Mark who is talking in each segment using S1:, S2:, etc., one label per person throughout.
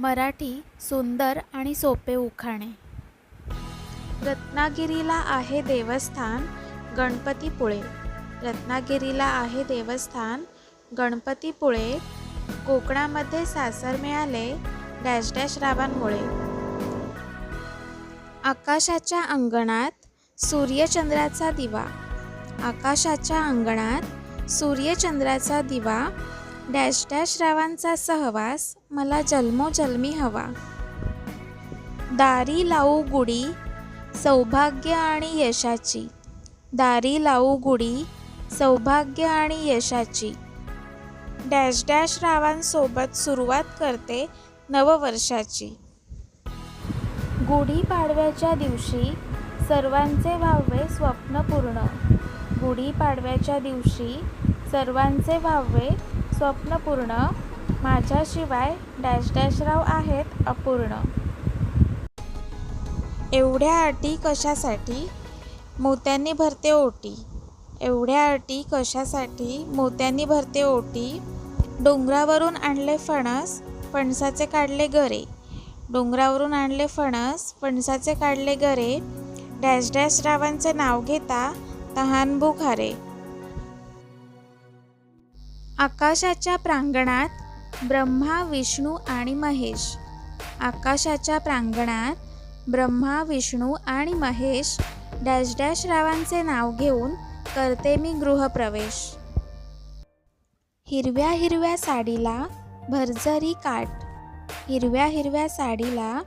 S1: मराठी सुंदर आणि सोपे उखाणे. रत्नागिरीला आहे देवस्थान गणपतीपुळे. रत्नागिरीला आहे देवस्थान गणपतीपुळे. कोकणामध्ये सासर मिळाले डॅश डॅश रावांमुळे. आकाशाच्या अंगणात सूर्यचंद्राचा दिवा. आकाशाच्या अंगणात सूर्यचंद्राचा दिवा डॅश डॅश रावांचा सहवास मला जन्मोजन्मी हवा. दारी लावू गुढी सौभाग्य आणि यशाची. दारी लावू गुढी सौभाग्य आणि यशाची. डॅश डॅश रावांसोबत सुरुवात करते नववर्षाची. गुढीपाडव्याच्या दिवशी सर्वांचे व्हावे स्वप्न पूर्ण. गुढीपाडव्याच्या दिवशी सर्वांचे व्हावे स्वप्न पूर्ण माझ्याशिवाय डॅश डॅशराव आहेत अपूर्ण. एवढ्या अटी कशासाठी? मोत्यांनी भरते ओटी. एवढ्या अटी कशासाठी? मोत्यांनी भरते ओटी. डोंगरावरून आणले फणस फणसाचे काढले गरे डोंगरावरून आणले फणस फणसाचे काढले गरे डॅश डॅश रावांचे नाव घेता तहान बुखारे आकाशाच्या प्रांगणात ब्रह्मा विष्णू आणि महेश. आकाशाच्या प्रांगणात ब्रह्मा विष्णू आणि महेश डॅश डॅश रावांचे नाव घेऊन करते मी गृहप्रवेश. हिरव्या हिरव्या साडीला भरजरी काठ. हिरव्या हिरव्या साडीला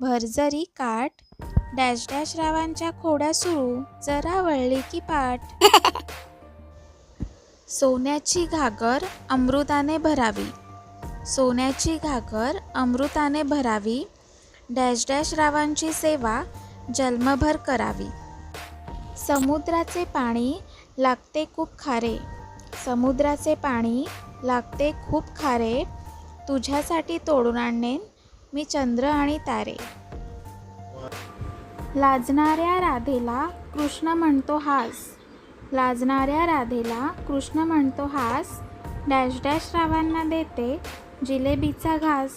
S1: भरजरी काठ. डॅश डॅश रावांच्या खोड्या सुरू जरा वळली की पाठ. सोन्याची घागर अमृताने भरावी. सोन्याची घागर अमृताने भरावी. डॅश डॅश रावांची सेवा जन्मभर करावी. समुद्राचे पाणी लागते खूप खारे. समुद्राचे पाणी लागते खूप खारे. तुझ्यासाठी तोडून आणेन मी चंद्र आणि तारे. लाजणाऱ्या राधेला कृष्ण म्हणतो हास. लाजणाऱ्या राधेला कृष्ण म्हणतो हास डॅश डॅश रावांना देते जिलेबीचा घास.